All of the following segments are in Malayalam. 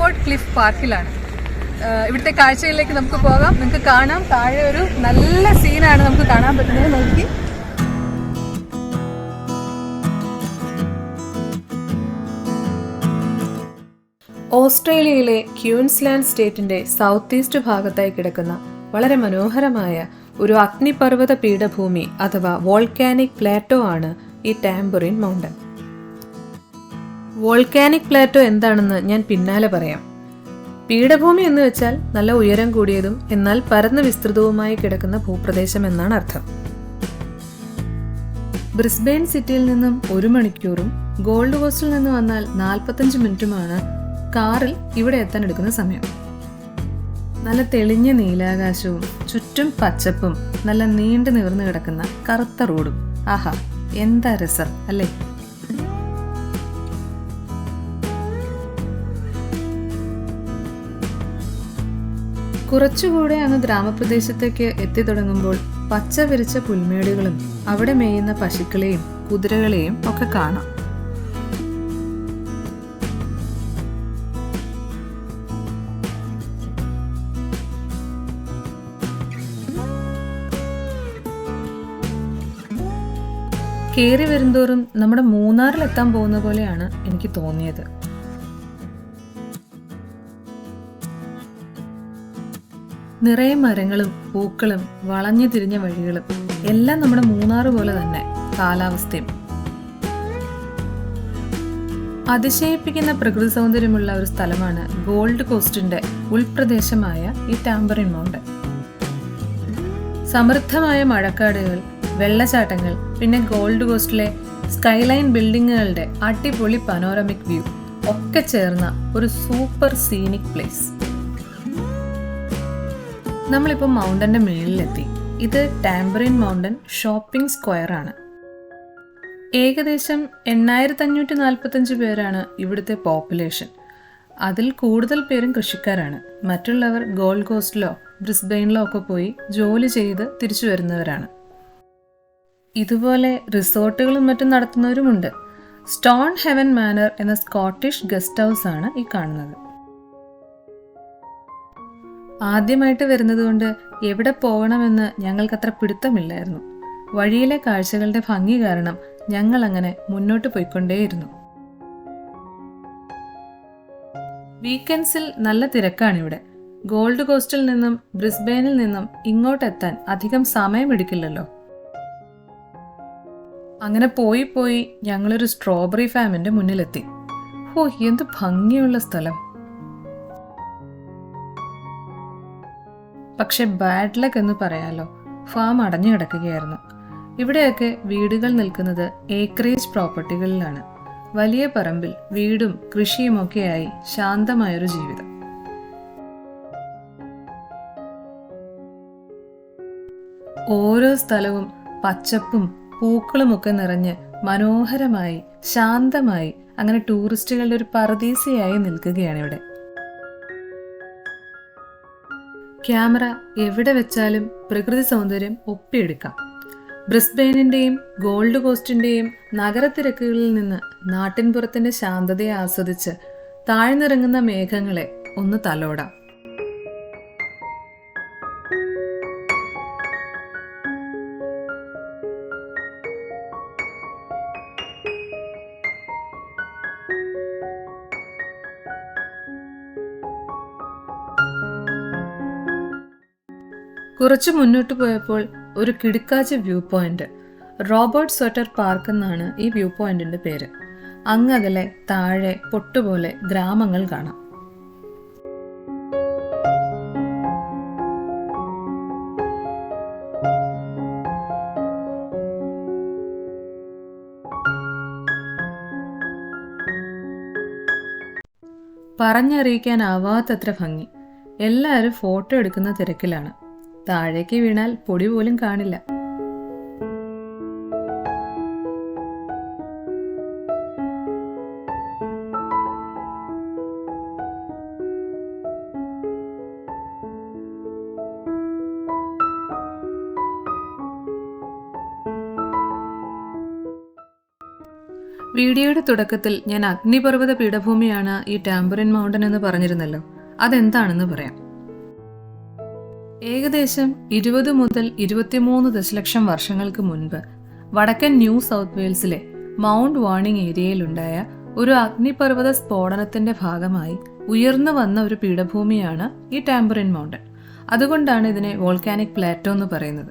റോബോട്ട് ക്ലിഫ് പാർക്കിലാണ് ഇവിടുത്തെ കാഴ്ചകളിലേക്ക് നമുക്ക് പോകാം. നിങ്ങൾക്ക് കാണാം. താഴെ ഒരു നല്ല സീനാണ് നമുക്ക് കാണാൻ പറ്റുന്നത്. നോക്കി. ഓസ്ട്രേലിയയിലെ ക്യൂൻസ്ലാൻഡ് സ്റ്റേറ്റിന്റെ സൗത്ത് ഈസ്റ്റ് ഭാഗത്തായി കിടക്കുന്ന വളരെ മനോഹരമായ ഒരു അഗ്നിപർവത പീഠഭൂമി അഥവാ വോൾക്കാനിക് പ്ലാറ്റോ ആണ് ഈ ടാംബുറിൻ മൗണ്ടൻ വോൾക്കാനിക് പ്ലാറ്റോ എന്താണെന്ന് ഞാൻ പിന്നാലെ പറയാം. പീഠഭൂമി എന്ന് വെച്ചാൽ നല്ല ഉയരം കൂടിയതും എന്നാൽ പരന്ന് വിസ്തൃതവുമായി കിടക്കുന്ന ഭൂപ്രദേശം എന്നാണ് അർത്ഥം. ബ്രിസ്ബെയിൻ സിറ്റിയിൽ നിന്നും ഒരു മണിക്കൂറും ഗോൾഡ് കോസ്റ്റിൽ നിന്ന് വന്നാൽ നാൽപ്പത്തഞ്ച് മിനിറ്റുമാണ് കാറിൽ ഇവിടെ എത്താൻ എടുക്കുന്ന സമയം. നല്ല തെളിഞ്ഞ നീലാകാശവും ചുറ്റും പച്ചപ്പും നല്ല നീണ്ടു നിവർന്നു കിടക്കുന്ന കറുത്ത റോഡും. ആഹാ എന്താ രസം അല്ലേ? കുറച്ചുകൂടെ അങ്ങ് ഗ്രാമപ്രദേശത്തേക്ക് എത്തി തുടങ്ങുമ്പോൾ പച്ച വിരിച്ച പുൽമേടുകളും അവിടെ മേയുന്ന പശുക്കളെയും കുതിരകളെയും ഒക്കെ കാണാം. കയറി വരുന്തോറും നമ്മുടെ മൂന്നാറിലെത്താൻ പോകുന്ന പോലെയാണ് എനിക്ക് തോന്നിയത്. നിറയെ മരങ്ങളും പൂക്കളും വളഞ്ഞു തിരിഞ്ഞ വഴികളും എല്ലാം നമ്മുടെ മൂന്നാറ് പോലെ തന്നെ കാലാവസ്ഥയും. അതിശയിപ്പിക്കുന്ന പ്രകൃതി സൗന്ദര്യമുള്ള ഒരു സ്ഥലമാണ് ഗോൾഡ് കോസ്റ്റിന്റെ ഉൾപ്രദേശമായ ഈ ടാമ്പറിൻ മൗണ്ട്. സമൃദ്ധമായ മഴക്കാടുകൾ വെള്ളച്ചാട്ടങ്ങൾ പിന്നെ ഗോൾഡ് കോസ്റ്റിലെ സ്കൈലൈൻ ബിൽഡിങ്ങുകളുടെ അടിപൊളി പനോറമിക് വ്യൂ ഒക്കെ ചേർന്ന ഒരു സൂപ്പർ സീനിക് പ്ലേസ്. നമ്മളിപ്പോൾ മൗണ്ടന്റെ മുകളിലെത്തി ഇത് ടാംബറിൻ മൗണ്ടൻ ഷോപ്പിംഗ് സ്ക്വയർ ആണ്. ഏകദേശം എണ്ണായിരത്തി അഞ്ഞൂറ്റി നാൽപ്പത്തഞ്ച് പേരാണ് ഇവിടുത്തെ പോപ്പുലേഷൻ. അതിൽ കൂടുതൽ പേരും കൃഷിക്കാരാണ്. മറ്റുള്ളവർ ഗോൾഡ് കോസ്റ്റിലോ ബ്രിസ്ബെയിനിലോ ഒക്കെ പോയി ജോലി ചെയ്ത് തിരിച്ചു വരുന്നവരാണ്. ഇതുപോലെ റിസോർട്ടുകളും മറ്റും നടത്തുന്നവരുമുണ്ട്. സ്റ്റോൺ ഹെവൻ മാനർ എന്ന സ്കോട്ടിഷ് ഗസ്റ്റ് ഹൗസ് ആണ് ഈ കാണുന്നത്. ആദ്യമായിട്ട് വരുന്നതുകൊണ്ട് എവിടെ പോകണമെന്ന് ഞങ്ങൾക്കത്ര പിടുത്തമില്ലായിരുന്നു. വഴിയിലെ കാഴ്ചകളുടെ ഭംഗി കാരണം ഞങ്ങൾ അങ്ങനെ മുന്നോട്ട് പോയിക്കൊണ്ടേയിരുന്നു. വീക്കെൻഡ്സിൽ നല്ല തിരക്കാണിവിടെ. ഗോൾഡ് കോസ്റ്റിൽ നിന്നും ബ്രിസ്ബെയിനിൽ നിന്നും ഇങ്ങോട്ടെത്താൻ അധികം സമയമെടുക്കില്ലല്ലോ. അങ്ങനെ പോയി പോയി ഞങ്ങളൊരു സ്ട്രോബെറി ഫാമിന്റെ മുന്നിലെത്തി. ഓ എന്ത് ഭംഗിയുള്ള സ്ഥലം. പക്ഷെ ബാഡ് ലക്ക് എന്ന് പറയാലോ ഫാം അടഞ്ഞു കിടക്കുകയായിരുന്നു. ഇവിടെയൊക്കെ വീടുകൾ നിൽക്കുന്നത് ഏക്കറേജ് പ്രോപ്പർട്ടികളിലാണ് വലിയ പറമ്പിൽ വീടും കൃഷിയുമൊക്കെയായി ശാന്തമായൊരു ജീവിതം. ഓരോ സ്ഥലവും പച്ചപ്പും പൂക്കളുമൊക്കെ നിറഞ്ഞ് മനോഹരമായി ശാന്തമായി അങ്ങനെ ടൂറിസ്റ്റുകളുടെ ഒരു പറദീസയായി നിൽക്കുകയാണ് ഇവിടെ. ക്യാമറ എവിടെ വെച്ചാലും പ്രകൃതി സൗന്ദര്യം ഒപ്പിയെടുക്കാം. ബ്രിസ്ബെയിനിന്റെയും ഗോൾഡ് കോസ്റ്റിന്റെയും നഗരത്തിരക്കുകളിൽ നിന്ന് നാട്ടിൻപുറത്തിന്റെ ശാന്തതയെ ആസ്വദിച്ച് താഴ്ന്നിറങ്ങുന്ന മേഘങ്ങളെ ഒന്ന് തലോടാം. കുറച്ച് മുന്നോട്ട് പോയപ്പോൾ ഒരു കിടുക്കാച്ച view point. Robert Sweater Park എന്നാണ് ഈ വ്യൂ പോയിന്റിന്റെ പേര്. അങ്ങകലെ താഴെ പൊട്ടുപോലെ ഗ്രാമങ്ങൾ കാണാം. പറഞ്ഞറിയിക്കാനാവാത്തത്ര ഭംഗി. എല്ലാവരും ഫോട്ടോ എടുക്കുന്ന തിരക്കിലാണ്. താഴേക്ക് വീണാൽ പൊടി പോലും കാണില്ല. വീഡിയോയുടെ തുടക്കത്തിൽ ഞാൻ അഗ്നിപർവത പീഠഭൂമിയാണ് ഈ ടാമ്പറിൻ മൗണ്ടൻ എന്ന് പറഞ്ഞിരുന്നല്ലോ. അതെന്താണെന്ന് പറയാം. ഏകദേശം ഇരുപത് മുതൽ ഇരുപത്തിമൂന്ന് ദശലക്ഷം വർഷങ്ങൾക്ക് മുൻപ് വടക്കൻ ന്യൂ സൗത്ത് വെയിൽസിലെ മൗണ്ട് വാണിംഗ് ഏരിയയിലുണ്ടായ ഒരു അഗ്നിപർവത സ്ഫോടനത്തിന്റെ ഭാഗമായി ഉയർന്നു വന്ന ഒരു പീഠഭൂമിയാണ് ഈ ടാമ്പറിൻ മൗണ്ടൻ. അതുകൊണ്ടാണ് ഇതിനെ വോൾക്കാനിക് പ്ലാറ്റോ എന്ന് പറയുന്നത്.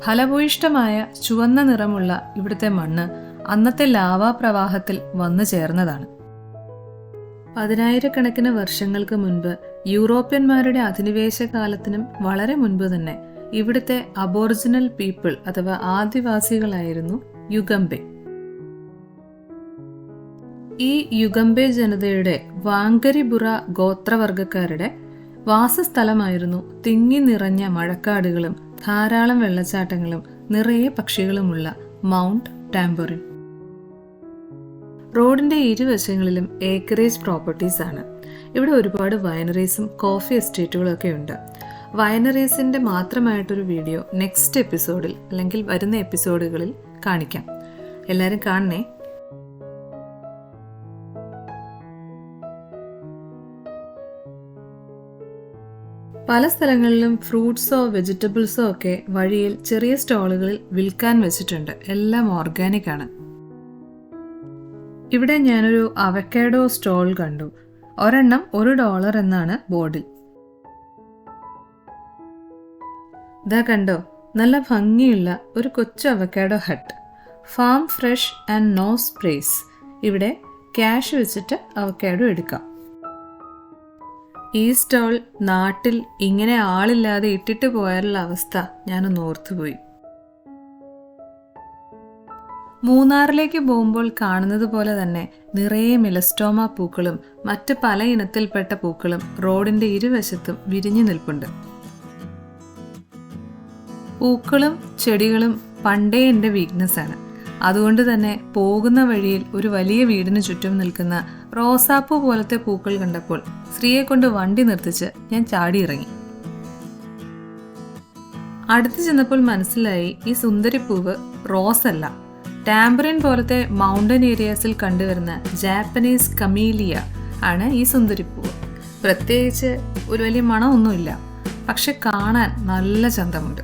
ഫലഭൂയിഷ്ടമായ ചുവന്ന നിറമുള്ള ഇവിടുത്തെ മണ്ണ് അന്നത്തെ ലാവാ പ്രവാഹത്തിൽ വന്നു ചേർന്നതാണ്. പതിനായിരക്കണക്കിന് വർഷങ്ങൾക്ക് മുൻപ് യൂറോപ്യന്മാരുടെ അധിനിവേശ കാലത്തിനും വളരെ മുൻപ് തന്നെ ഇവിടുത്തെ അബോറിജിനൽ പീപ്പിൾ അഥവാ ആദിവാസികളായിരുന്നു യുഗംബെ. ഈ യുഗംബെ ജനതയുടെ വാങ്കരിബുറ ഗോത്രവർഗക്കാരുടെ വാസസ്ഥലമായിരുന്നു തിങ്ങി നിറഞ്ഞ മഴക്കാടുകളും ധാരാളം വെള്ളച്ചാട്ടങ്ങളും നിറയെ പക്ഷികളുമുള്ള മൗണ്ട് ടാമ്പറിൻ റോഡിന്റെ ഇരുവശങ്ങളിലും ഏക്കറേജ് പ്രോപ്പർട്ടീസ് ആണ്. ഇവിടെ ഒരുപാട് വൈനറീസും കോഫി എസ്റ്റേറ്റുകളും ഒക്കെ ഉണ്ട്. വൈനറീസിന്റെ മാത്രമായിട്ടൊരു വീഡിയോ നെക്സ്റ്റ് എപ്പിസോഡിൽ അല്ലെങ്കിൽ വരുന്ന എപ്പിസോഡുകളിൽ കാണിക്കാം. എല്ലാവരും കാണണേ? പല സ്ഥലങ്ങളിലും ഫ്രൂട്ട്സോ വെജിറ്റബിൾസോ ഒക്കെ വഴിയിൽ ചെറിയ സ്റ്റോളുകളിൽ വിൽക്കാൻ വെച്ചിട്ടുണ്ട്. എല്ലാം ഓർഗാനിക് ആണ്. ഇവിടെ ഞാനൊരു അവക്കാഡോ സ്റ്റോൾ കണ്ടു. ഒരെണ്ണം ഒരു ഡോളർ എന്നാണ് ബോർഡിൽ. ഇതാ കണ്ടോ നല്ല ഭംഗിയുള്ള ഒരു കൊച്ചു avocado hut. Farm fresh and no sprays. ഇവിടെ ക്യാഷ് വെച്ചിട്ട് അവക്കാഡോ എടുക്കാം. ഈ സ്റ്റോൾ നാട്ടിൽ ഇങ്ങനെ ആളില്ലാതെ ഇട്ടിട്ട് പോയാലുള്ള അവസ്ഥ ഞാനൊന്ന് ഓർത്തുപോയി. മൂന്നാറിലേക്ക് പോകുമ്പോൾ കാണുന്നത് പോലെ തന്നെ നിറയെ മിലസ്റ്റോമ പൂക്കളും മറ്റ് പല ഇനത്തിൽപ്പെട്ട പൂക്കളും റോഡിന്റെ ഇരുവശത്തും വിരിഞ്ഞു നിൽപ്പുണ്ട്. പൂക്കളും ചെടികളും പണ്ടേ എന്റെ വീക്ക്നെസ് ആണ്. അതുകൊണ്ട് തന്നെ പോകുന്ന വഴിയിൽ ഒരു വലിയ വീടിന് ചുറ്റും നിൽക്കുന്ന റോസാപ്പൂ പോലത്തെ പൂക്കൾ കണ്ടപ്പോൾ സ്ത്രീയെ കൊണ്ട് വണ്ടി നിർത്തിച്ച് ഞാൻ ചാടിയിറങ്ങി. അടുത്ത് ചെന്നപ്പോൾ മനസ്സിലായി ഈ സുന്ദരിപ്പൂവ് റോസ് ടാമ്പറിൻ പോലത്തെ മൗണ്ടൻ ഏരിയാസിൽ കണ്ടുവരുന്ന ജാപ്പനീസ് കമീലിയ ആണ് ഈ സുന്ദരിപ്പൂവ് പ്രത്യേകിച്ച് ഒരു വലിയ മണമൊന്നുമില്ല. പക്ഷെ കാണാൻ നല്ല ചന്തമുണ്ട്.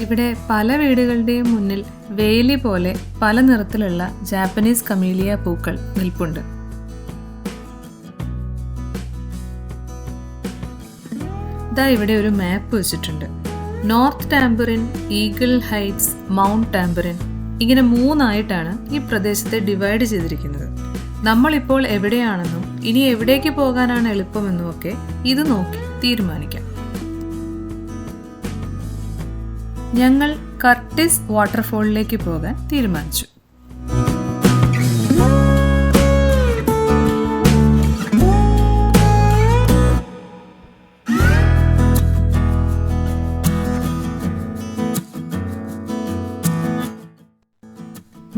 ഇവിടെ പല വീടുകളുടെയും മുന്നിൽ വേലി പോലെ പല നിറത്തിലുള്ള ജാപ്പനീസ് കമീലിയ പൂക്കൾ നിൽപ്പുണ്ട്. ഇതാ ഇവിടെ ഒരു മാപ്പ് വെച്ചിട്ടുണ്ട്. North Tamborine Eagle Heights Mount Tamborine ഇങ്ങനെ മൂന്നായിട്ടാണ് ഈ പ്രദേശത്തെ ഡിവൈഡ് ചെയ്തിരിക്കുന്നത്. നമ്മളിപ്പോൾ എവിടെയാണെന്നും ഇനി എവിടേക്ക് പോകാനാണ് എളുപ്പമെന്നും ഒക്കെ ഇത് നോക്കി തീരുമാനിക്കാം. ഞങ്ങൾ കർട്ടിസ് വാട്ടർഫോളിലേക്ക് പോകാൻ തീരുമാനിച്ചു.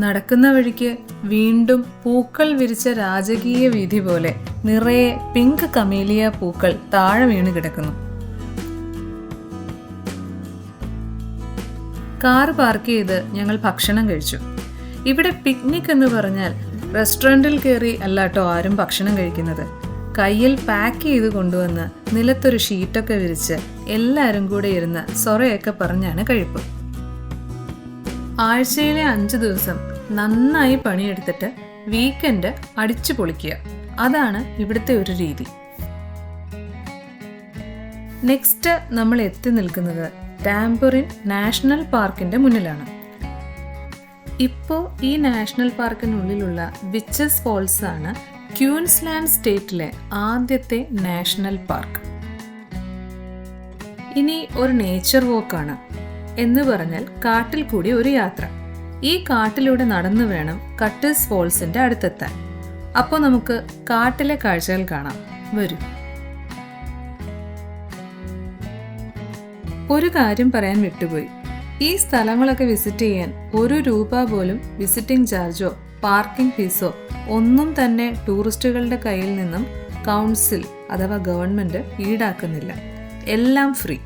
നടക്കുന്ന വഴിക്ക് വീണ്ടും പൂക്കൾ വിരിച്ച രാജകീയ വീഥി പോലെ നിറയെ പിങ്ക് കമേലിയ പൂക്കൾ താഴെ വീണ് കിടക്കുന്നു. കാർ പാർക്ക് ചെയ്ത് ഞങ്ങൾ ഭക്ഷണം കഴിച്ചു. ഇവിടെ പിക്നിക് എന്ന് പറഞ്ഞാൽ റെസ്റ്റോറന്റിൽ കയറി അല്ലാട്ടോ ആരും ഭക്ഷണം കഴിക്കുന്നത്. കയ്യിൽ പാക്ക് ചെയ്ത് കൊണ്ടുവന്ന് നിലത്തൊരു ഷീറ്റൊക്കെ വിരിച്ച് എല്ലാവരും കൂടെ ഇരുന്ന് സൊറയൊക്കെ പറഞ്ഞാണ് കഴിപ്പ്. ആഴ്ചയിലെ അഞ്ച് ദിവസം നന്നായി പണിയെടുത്തിട്ട് വീക്കെൻഡ് അടിച്ചു പൊളിക്കുക. അതാണ് ഇവിടുത്തെ ഒരു രീതി. നെക്സ്റ്റ് നമ്മൾ എത്തി നിൽക്കുന്നത് ടാമ്പറിൻ നാഷണൽ പാർക്കിന്റെ മുന്നിലാണ്. ഇപ്പോൾ ഈ നാഷണൽ പാർക്കിനുള്ളിലുള്ള വിച്ചസ് ഫോൾസ് ആണ് ക്യൂൻസ്ലാൻഡ് സ്റ്റേറ്റിലെ ആദ്യത്തെ നാഷണൽ പാർക്ക് ഇനി ഒരു നേച്ചർ വോക്കാണ് എന്ന് പറഞ്ഞാൽ കാട്ടിൽ കൂടി ഒരു യാത്ര. ഈ കാട്ടിലൂടെ നടന്നു വേണം കട്ടേഴ്സ് ഫോൾസിന്റെ അടുത്തെത്താൻ. അപ്പോൾ നമുക്ക് കാട്ടിലെ കാഴ്ചകൾ കാണാം. വരൂ. ഒരു കാര്യം പറയാൻ വിട്ടുപോയി. ഈ സ്ഥലങ്ങളൊക്കെ വിസിറ്റ് ചെയ്യാൻ ഒരു രൂപ പോലും വിസിറ്റിംഗ് ചാർജോ പാർക്കിംഗ് ഫീസോ ഒന്നും തന്നെ ടൂറിസ്റ്റുകളുടെ കയ്യിൽ നിന്നും കൗൺസിൽ അഥവാ ഗവൺമെന്റ് ഈടാക്കുന്നില്ല. എല്ലാം ഫ്രീ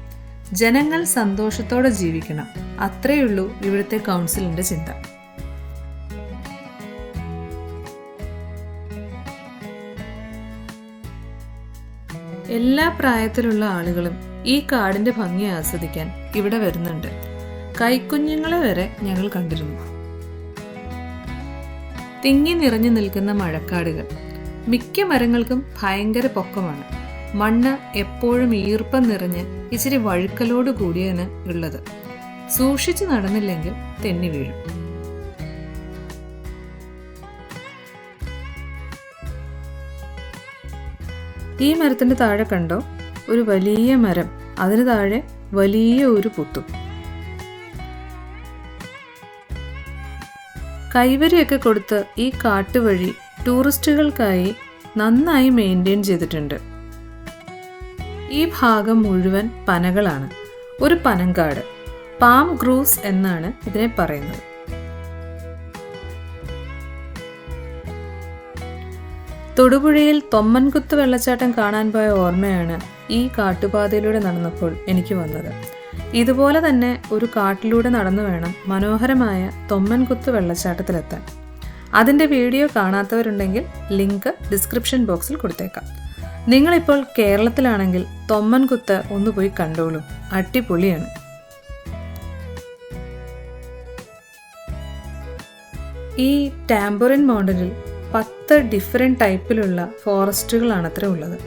ജനങ്ങൾ സന്തോഷത്തോടെ ജീവിക്കണം. അത്രയുള്ളൂ ഇവിടുത്തെ കൗൺസിലിന്റെ ചിന്ത. എല്ലാ പ്രായത്തിലുള്ള ആളുകളും ഈ കാടിന്റെ ഭംഗി ആസ്വദിക്കാൻ ഇവിടെ വരുന്നുണ്ട്. കൈക്കുഞ്ഞുങ്ങളെ വരെ ഞങ്ങൾ കണ്ടിരുന്നു. തിങ്ങി നിറഞ്ഞു നിൽക്കുന്ന മഴക്കാടുകൾ മിക്ക മരങ്ങൾക്കും ഭയങ്കര പൊക്കമാണ്. മണ്ണ് എപ്പോഴും ഈർപ്പം നിറഞ്ഞ് ഇച്ചിരി വഴുക്കലോട് കൂടിയാണ് ഉള്ളത്. സൂക്ഷിച്ചു നടന്നില്ലെങ്കിൽ തെന്നി വീഴും. ഈ മരത്തിന്റെ താഴെ കണ്ടോ? ഒരു വലിയ മരം. അതിന് താഴെ വലിയ ഒരു പുത്തും. കൈവരിയൊക്കെ കൊടുത്ത് ഈ കാട്ടുവഴി ടൂറിസ്റ്റുകൾക്കായി നന്നായി മെയിന്റെയിൻ ചെയ്തിട്ടുണ്ട്. ഈ ഭാഗം മുഴുവൻ പനകളാണ്. ഒരു പനങ്കാട് പാം ഗ്രൂസ് എന്നാണ് ഇതിനെ പറയുന്നത്. തൊടുപുഴയിൽ തൊമ്മൻകുത്ത് വെള്ളച്ചാട്ടം കാണാൻ പോയ ഓർമ്മയാണ് ഈ കാട്ടുപാതയിലൂടെ നടന്നപ്പോൾ എനിക്ക് വന്നത്. ഇതുപോലെ തന്നെ ഒരു കാട്ടിലൂടെ നടന്നു വേണം മനോഹരമായ തൊമ്മൻകുത്ത് വെള്ളച്ചാട്ടത്തിലെത്താൻ. അതിന്റെ വീഡിയോ കാണാത്തവരുണ്ടെങ്കിൽ ലിങ്ക് ഡിസ്ക്രിപ്ഷൻ ബോക്സിൽ കൊടുത്തേക്കാം. നിങ്ങളിപ്പോൾ കേരളത്തിലാണെങ്കിൽ തൊമ്മൻകുത്ത് ഒന്ന് പോയി കണ്ടോളൂ. അടിപൊളിയാണ്. ഈ ടാമ്പറിൻ മൗണ്ടനിൽ പത്ത് ഡിഫറെന്റ് ടൈപ്പിലുള്ള ഫോറസ്റ്റുകളാണ് അത്ര ഉള്ളത്.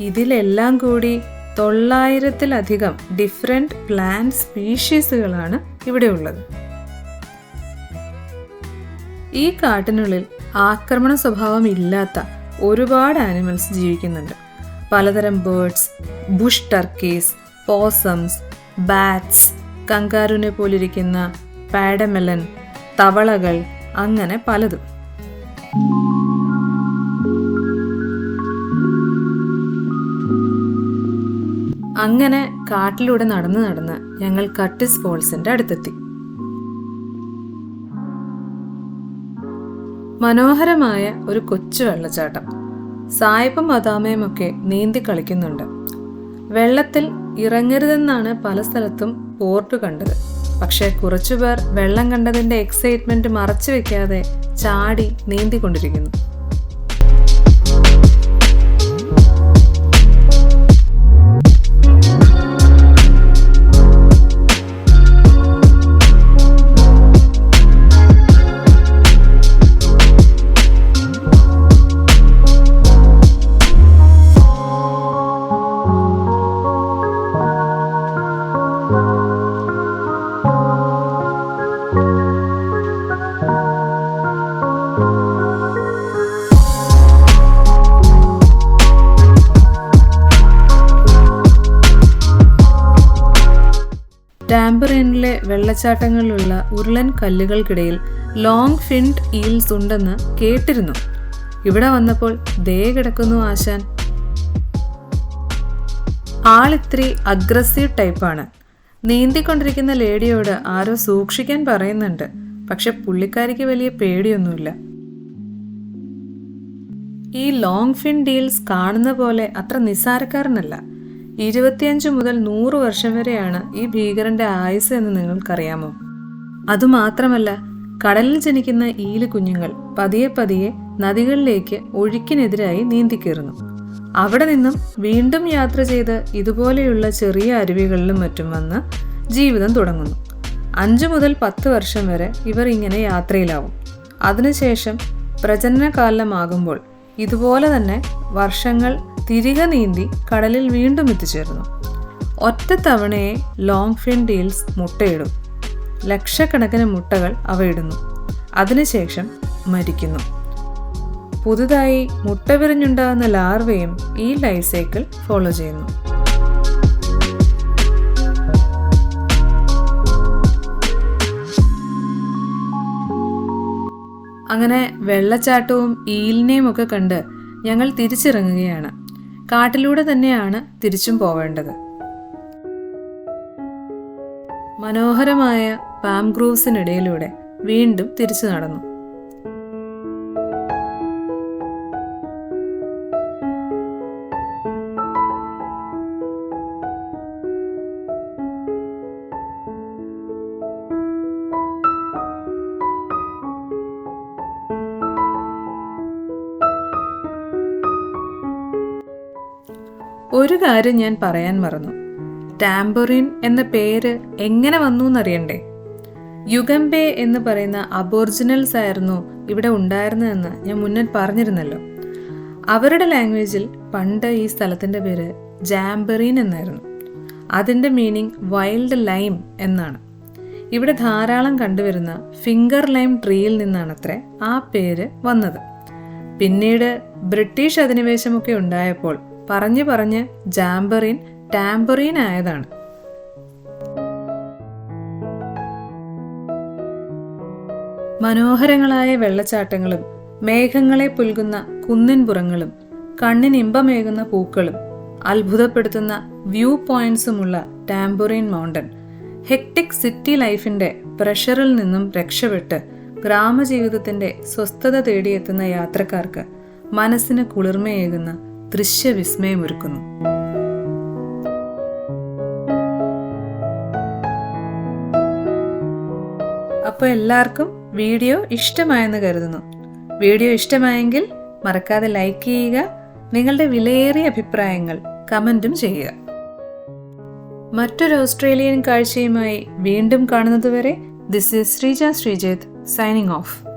ഇതിലെല്ലാം കൂടി തൊള്ളായിരത്തിലധികം ഡിഫറെന്റ് പ്ലാന്റ് സ്പീഷീസുകളാണ് ഇവിടെ ഉള്ളത്. ഈ കാട്ടിനുള്ളിൽ ആക്രമണ സ്വഭാവം ഇല്ലാത്ത ഒരുപാട് ആനിമൽസ് ജീവിക്കുന്നുണ്ട്. പലതരം birds bush turkeys possums bats കങ്കാരുവിനെ പോലിരിക്കുന്ന പാഡമെലൻ തവളകൾ അങ്ങനെ പലതും. അങ്ങനെ കാട്ടിലൂടെ നടന്ന് നടന്ന് ഞങ്ങൾ കട്ടിസ് ഫോൾസിന്റെ അടുത്തെത്തി. മനോഹരമായ ഒരു കൊച്ചു വെള്ളച്ചാട്ടം. സായിപ്പും മദാമയും ഒക്കെ നീന്തി കളിക്കുന്നുണ്ട്. വെള്ളത്തിൽ ഇറങ്ങരുതെന്നാണ് പല സ്ഥലത്തും പോർട്ട് കണ്ടത്. പക്ഷേ കുറച്ചുപേർ വെള്ളം കണ്ടതിന്റെ എക്സൈറ്റ്മെന്റ് മറച്ചു വെക്കാതെ ചാടി നീന്തിക്കൊണ്ടിരിക്കുന്നു. വെള്ളച്ചാട്ടങ്ങളിലുള്ള ഉരുളൻ കല്ലുകൾക്കിടയിൽ ലോങ് ഫിൻഡ് ഈൽസ് ഉണ്ടെന്ന് കേട്ടിരുന്നു. ഇവിടെ വന്നപ്പോൾ ദേ കിടക്കുന്നു ആശാൻ. ആളിത്തിരി അഗ്രസീവ് ടൈപ്പാണ് നീന്തിക്കൊണ്ടിരിക്കുന്ന ലേഡിയോട് ആരോ സൂക്ഷിക്കാൻ പറയുന്നുണ്ട്. പക്ഷെ പുള്ളിക്കാരിക്ക് വലിയ പേടിയൊന്നുമില്ല. ഈ ലോങ് ഫിൻ ഡീൽസ് കാണുന്ന പോലെ അത്ര നിസ്സാരക്കാരനല്ല. ഇരുപത്തിയഞ്ച് മുതൽ നൂറ് വർഷം വരെയാണ് ഈ ഭീകരന്റെ ആയുസ് എന്ന് നിങ്ങൾക്കറിയാമോ? അതുമാത്രമല്ല കടലിൽ ജനിക്കുന്ന ഈൽ കുഞ്ഞുങ്ങൾ പതിയെ പതിയെ നദികളിലേക്ക് ഒഴുക്കിനെതിരായി നീന്തിക്കേറുന്നു അവിടെ നിന്നും വീണ്ടും യാത്ര ചെയ്ത് ഇതുപോലെയുള്ള ചെറിയ അരുവികളിലും മറ്റും വന്ന് ജീവിതം തുടങ്ങുന്നു. അഞ്ചു മുതൽ പത്ത് വർഷം വരെ ഇവർ ഇങ്ങനെ യാത്രയിലാവും. അതിനുശേഷം പ്രജനനകാലമാകുമ്പോൾ ഇതുപോലെ തന്നെ വർഷങ്ങൾ തിരികെ നീന്തി കടലിൽ വീണ്ടും എത്തിച്ചേരുന്നു. ഒറ്റ തവണയെ ലോങ് ഫിൻ ഡീൽസ് മുട്ടയിടും. ലക്ഷക്കണക്കിന് മുട്ടകൾ അവ ഇടുന്നു. അതിനുശേഷം മരിക്കുന്നു. പുതുതായി മുട്ട വിരിഞ്ഞുണ്ടാകുന്ന ലാർവയും ഈ ലൈഫ് സൈക്കിൾ ഫോളോ ചെയ്യുന്നു. അങ്ങനെ വെള്ളച്ചാട്ടവും ഈലിനെയും ഒക്കെ കണ്ട് ഞങ്ങൾ തിരിച്ചിറങ്ങുകയാണ്. കാട്ടിലൂടെ തന്നെയാണ് തിരിച്ചും പോവേണ്ടത്. മനോഹരമായ പാം ഗ്രൂവ്സിനിടയിലൂടെ വീണ്ടും തിരിച്ചു നടന്നു. ഒരു കാര്യം ഞാൻ പറയാൻ മറന്നു. ടാംബറിൻ എന്ന പേര് എങ്ങനെ വന്നു എന്നറിയണ്ടേ യുഗംബെ എന്ന് പറയുന്ന അബോറിജിനൽസ് ആയിരുന്നു ഇവിടെ ഉണ്ടായിരുന്നതെന്ന് ഞാൻ മുന്നേ പറഞ്ഞിരുന്നല്ലോ. അവരുടെ ലാംഗ്വേജിൽ പണ്ട് ഈ സ്ഥലത്തിന്റെ പേര് ജാംബറിൻ എന്നായിരുന്നു. അതിന്റെ മീനിങ് വൈൽഡ് ലൈം എന്നാണ്. ഇവിടെ ധാരാളം കണ്ടുവരുന്ന ഫിംഗർ ലൈം ട്രീയിൽ നിന്നാണത്രേ ആ പേര് വന്നത്. പിന്നീട് ബ്രിട്ടീഷ് അധിനിവേശമൊക്കെ ഉണ്ടായപ്പോൾ പറഞ്ഞു പറഞ്ഞ് ജാംബറിൻ ടാംബറീൻ ആയതാണ്. മനോഹരങ്ങളായ വെള്ളച്ചാട്ടങ്ങളും മേഘങ്ങളെ പുൽകുന്ന കുന്നിൻപുറങ്ങളും കണ്ണിന് ഇമ്പമേകുന്ന പൂക്കളും അത്ഭുതപ്പെടുത്തുന്ന വ്യൂ പോയിന്റ്സുമുള്ള ടാംബുറിൻ മൗണ്ടൻ ഹെക്ടിക് സിറ്റി ലൈഫിന്റെ പ്രഷറിൽ നിന്നും രക്ഷപ്പെട്ട് ഗ്രാമജീവിതത്തിന്റെ സ്വസ്ഥത തേടിയെത്തുന്ന യാത്രക്കാർക്ക് മനസ്സിന് കുളിർമയേകുന്ന ദൃശ്യവിസ്മയമൊരുക്കുന്നു. അപ്പോൾ എല്ലാവർക്കും വീഡിയോ ഇഷ്ടമായെന്ന് കരുതുന്നു. വീഡിയോ ഇഷ്ടമായെങ്കിൽ മറക്കാതെ ലൈക്ക് ചെയ്യുക നിങ്ങളുടെ വിലയേറിയ അഭിപ്രായങ്ങൾ കമന്റും ചെയ്യുക. മറ്റൊരു ഓസ്ട്രേലിയൻ കാഴ്ചയുമായി വീണ്ടും കാണുന്നതുവരെ this is Sreeja Sreejith signing off